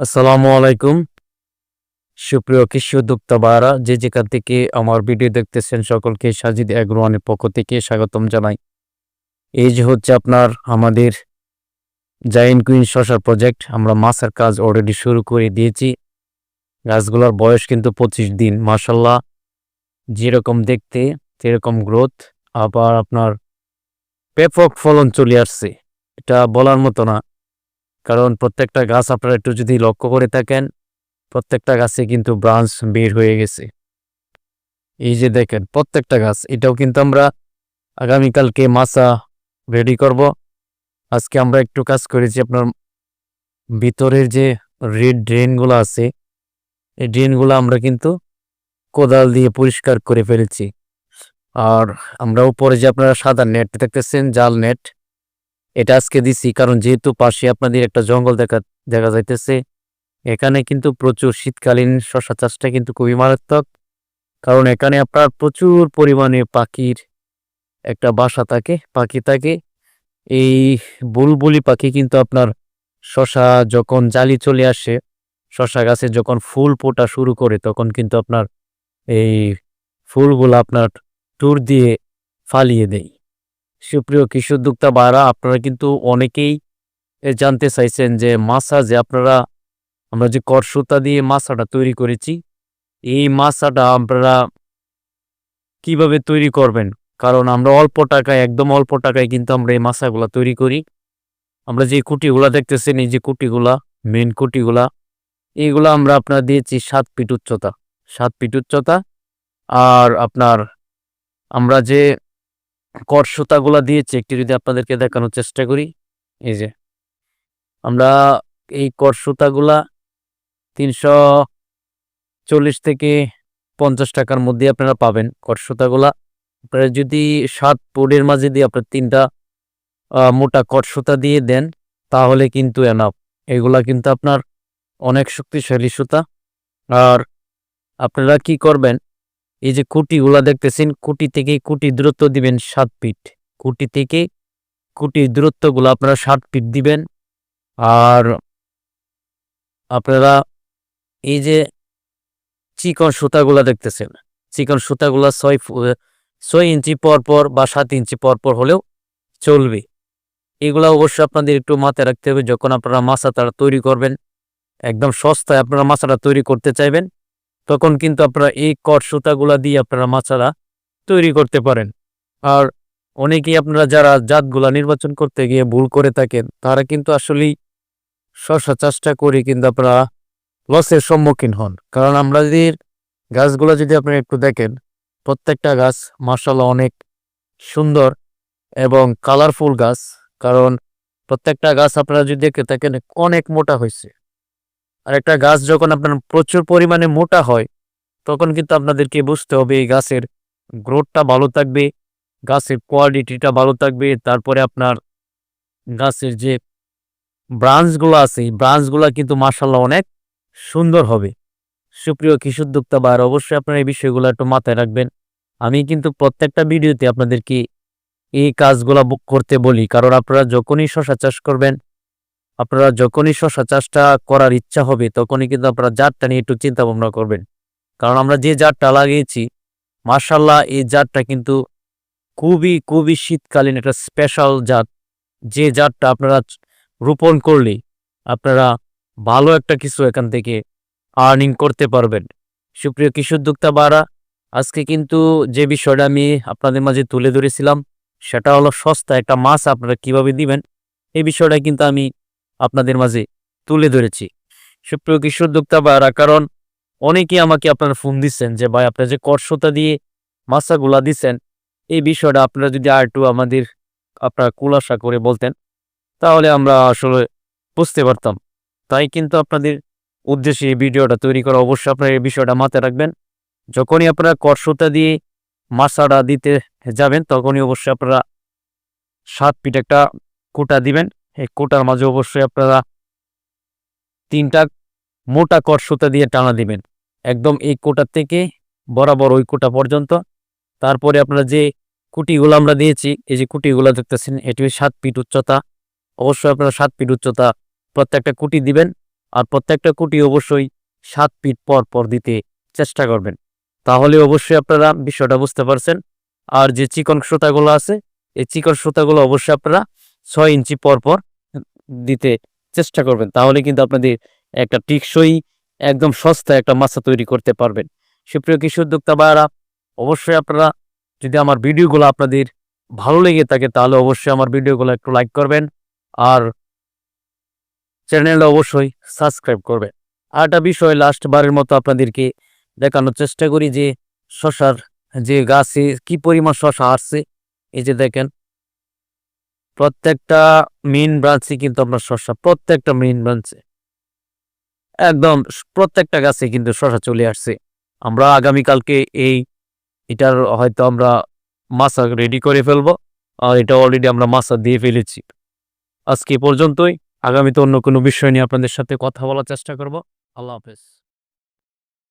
আসসালামু আলাইকুম। সুপ্রিয় কৃষি উদ্যোক্তা বারা যে যেখান থেকে আমার ভিডিও দেখতেছেন সকলকে সাজিদ অ্যাগ্রোয়ানের পক্ষ থেকে স্বাগতম জানাই। এই যে হচ্ছে আপনার আমাদের জাইন কুইন শশার প্রজেক্ট আমরা মাছের কাজ অলরেডি শুরু করে দিয়েছি। গাছগুলোর বয়স কিন্তু পঁচিশ দিন মাসাল্লাহ যেরকম দেখতে, সেরকম গ্রোথ আবার আপনার ব্যাপক ফলন চলে আসছে। এটা বলার মতো না। কারণ প্রত্যেকটা গাছ আপনারা একটু যদি লক্ষ্য করে থাকেন, প্রত্যেকটা গাছে কিন্তু ব্রাঞ্চ বের হয়ে গেছে। এই যে দেখেন, প্রত্যেকটা গাছ, এটাও কিন্তু আমরা আগামীকালকে মাছা রেডি করব। আজকে আমরা একটু কাজ করেছি আপনার ভিতরের যে রেড ড্রেনগুলো আছে, এই ড্রেনগুলো আমরা কিন্তু কোদাল দিয়ে পরিষ্কার করে ফেলেছি। আর আমরা উপরে যে আপনারা সাদা নেট দেখতেছেন, জাল নেট এটা আজকে দিছি, কারণ যেহেতু পাশে আপনাদের একটা জঙ্গল দেখা দেখা যাইতেছে, এখানে কিন্তু প্রচুর শীতকালীন শশা চাষটা কিন্তু খুবই মারাত্মক। কারণ এখানে আপনার প্রচুর পরিমাণে পাখির একটা বাসা থাকে, পাখি থাকে। এই বুলবুলি পাখি কিন্তু আপনার শশা যখন জালি চলে আসে, শশা গাছে যখন ফুল ফোটা শুরু করে, তখন কিন্তু আপনার এই ফুলগুলো আপনার টুর দিয়ে ফালিয়ে দেয়। সুপ্রিয় কৃষি উদ্যোক্তা বারা আপনারা কিন্তু অনেকেই জানতে চাইছেন যে মাছা যে আপনারা, আমরা যে করসুতা দিয়ে মাছাটা তৈরি করেছি, এই মাছাটা আপনারা কীভাবে তৈরি করবেন? কারণ আমরা অল্প টাকায়, একদম অল্প টাকায় কিন্তু আমরা এই মাছাগুলা তৈরি করি। আমরা যে কুটিগুলা দেখতেছেন, এই যে কুটিগুলা মেন কুটিগুলা এইগুলা আমরা আপনার দিয়েছি সাত ফিট উচ্চতা। সাত ফিট উচ্চতা, আর আপনার, আমরা যে কর সুতাগুলা দিয়েছি, একটু যদি আপনাদেরকে দেখানোর চেষ্টা করি। এই যে, আমরা এই কর সুতাগুলা তিনশো চল্লিশ থেকে পঞ্চাশ টাকার মধ্যে আপনারা পাবেন। কর সুতাগুলা আপনারা যদি সাত পোডের মাঝে দিয়ে আপনার তিনটা মোটা কট সুতা দিয়ে দেন, তাহলে কিন্তু এনাফ এগুলা কিন্তু আপনার অনেক শক্তিশালী সুতা। আর আপনারা কি করবেন এই যে কুটিগুলা দেখতেছেন, কুটি থেকে কুটি দূরত্ব দিবেন সাত ফিট। কুটি থেকে কুটির দূরত্বগুলো আপনারা ষাট ফিট দিবেন। আর আপনারা এই যে চিকন সুতাগুলা দেখতেছেন, চিকন সুতাগুলা ছয় ছয় ইঞ্চি পর পর বা সাত ইঞ্চি পর পর হলেও চলবে। এগুলা অবশ্যই আপনাদের একটু মাথায় রাখতে হবে, যখন আপনারা মাছা তারা তৈরি করবেন, একদম সস্তায় আপনারা মাছাটা তৈরি করতে চাইবেন। তখন কিন্তু আপনারা এই কট সুতাগুলা দিয়ে আপনারা মাছারা তৈরি করতে পারেন। আর অনেকেই আপনারা যারা জাতগুলা নির্বাচন করতে গিয়ে ভুল করে থাকেন, তারা কিন্তু আসলেই শশা চাষটা করে কিন্তু আপনারা লসের সম্মুখীন হন। কারণ আমরা যদি গাছগুলো যদি আপনারা একটু দেখেন, প্রত্যেকটা গাছ মার্শাল্লাহ অনেক সুন্দর এবং কালারফুল গাছ। কারণ প্রত্যেকটা গাছ আপনারা যদি দেখে থাকেন, অনেক মোটা হয়েছে। আর একটা গাছ যখন আপনার প্রচুর পরিমাণে মোটা হয়, তখন কিন্তু আপনাদেরকে বুঝতে হবে এই গাছের গ্রোথটা ভালো থাকবে, গাছের কোয়ালিটিটা ভালো থাকবে, তারপরে আপনার গাছের যে ব্রাঞ্চগুলো আছে, এই ব্রাঞ্চগুলো কিন্তু মার্শাল্লাহ অনেক সুন্দর হবে। সুপ্রিয় কৃষি উদ্যোক্তা বা অবশ্যই আপনারা এই বিষয়গুলো একটু মাথায় রাখবেন। আমি কিন্তু প্রত্যেকটা ভিডিওতে আপনাদেরকে এই কাজগুলো করতে বলি, কারণ আপনারা যখনই শশা চাষ করবেন আপনারা যখনই শশা চাষটা করার ইচ্ছা হবে, তখনই কিন্তু আপনারা জাতটা নিয়ে একটু চিন্তা ভাবনা করবেন। কারণ আমরা যে জাতটা লাগিয়েছি মার্শাল্লাহ এই জাতটা কিন্তু খুবই খুবই শীতকালীন একটা স্পেশাল জাত। যে জাতটা আপনারা রোপণ করলে আপনারা ভালো একটা কিছু এখান থেকে আর্নিং করতে পারবেন। সুপ্রিয় কৃষি উদ্যোক্তা বারা আজকে কিন্তু যে বিষয়টা আমি আপনাদের মাঝে তুলে ধরেছিলাম, সেটা হলো সস্তা একটা মাছ আপনারা কীভাবে দিবেন, এই বিষয়টা কিন্তু আমি আপনাদের মাঝে তুলে ধরেছি। সুপ্রিয় কৃষি উদ্যোক্তা বারা কারণ অনেকেই আমাকে আপনারা ফোন দিচ্ছেন যে, ভাই, আপনারা যে কর্ষতা দিয়ে মাছাগুলা দিচ্ছেন, এই বিষয়টা আপনারা যদি আর একটু আমাদের আপনারা কুলাসা করে বলতেন, তাহলে আমরা আসলে বুঝতে পারতাম। তাই কিন্তু আপনাদের উদ্দেশ্যে এই ভিডিওটা তৈরি করা, অবশ্যই আপনারা এই বিষয়টা মাথায় রাখবেন। যখনই আপনারা কর্ষতা দিয়ে মাছাটা দিতে যাবেন, তখনই অবশ্যই আপনারা সাত ফিট একটা কোটা দিবেন। এই কোটার মাঝে অবশ্যই আপনারা তিনটা মোটা কর্ষতা দিয়ে টানা দিবেন। একদম এই কোটার থেকে বরাবর ওই কোটা পর্যন্ত। তারপরে আপনারা যে কুটিগুলো আমরা দিয়েছি, এই যে কুটিগুলো দেখতেছেন, এটি সাত ফিট উচ্চতা। অবশ্যই আপনারা সাত ফিট উচ্চতা প্রত্যেকটা কুটি দিবেন আর প্রত্যেকটা কুটি অবশ্যই সাত ফিট পর পর দিতে চেষ্টা করবেন। তাহলে অবশ্যই আপনারা বিষয়টা বুঝতে পারছেন। আর যে চিকন সুতাগুলো আছে, এই চিকন সুতাগুলো অবশ্যই আপনারা ছয় ইঞ্চি পর পর দিতে চেষ্টা করবেন, তাহলে কিন্তু আপনাদের একটা টিকসই, একদম সস্তা একটা মাছা তৈরি করতে পারবেন। সুপ্রিয় কৃষি উদ্যোক্তা ভাইয়ারা, অবশ্যই আপনারা যদি আমার ভিডিওগুলো আপনাদের ভালো লেগে থাকে, তাহলে অবশ্যই আমার ভিডিওগুলো একটু লাইক করবেন আর চ্যানেলটা অবশ্যই সাবস্ক্রাইব করবেন। আর একটা বিষয় লাস্ট বারের মতো আপনাদেরকে দেখানোর চেষ্টা করি যে শশার যে গাছে কি পরিমাণ শশা আসছে, এই যে দেখেন প্রত্যেকটা মেইন ব্রাঞ্চে কিন্তু আপনার শসা, প্রত্যেকটা মেইন ব্রাঞ্চে একদম প্রত্যেকটা গাছে কিন্তু শসা চলে আসছে। আমরা আগামীকালকে এই, এটার হয়তো আমরা মাছা রেডি করে ফেলব। আর এটা অলরেডি আমরা মাছা দিয়ে ফেলেছি। আজকে পর্যন্তই। আগামীতে অন্য কোনো বিষয় নিয়ে আপনাদের সাথে কথা বলার চেষ্টা করব। আল্লাহ হাফেজ।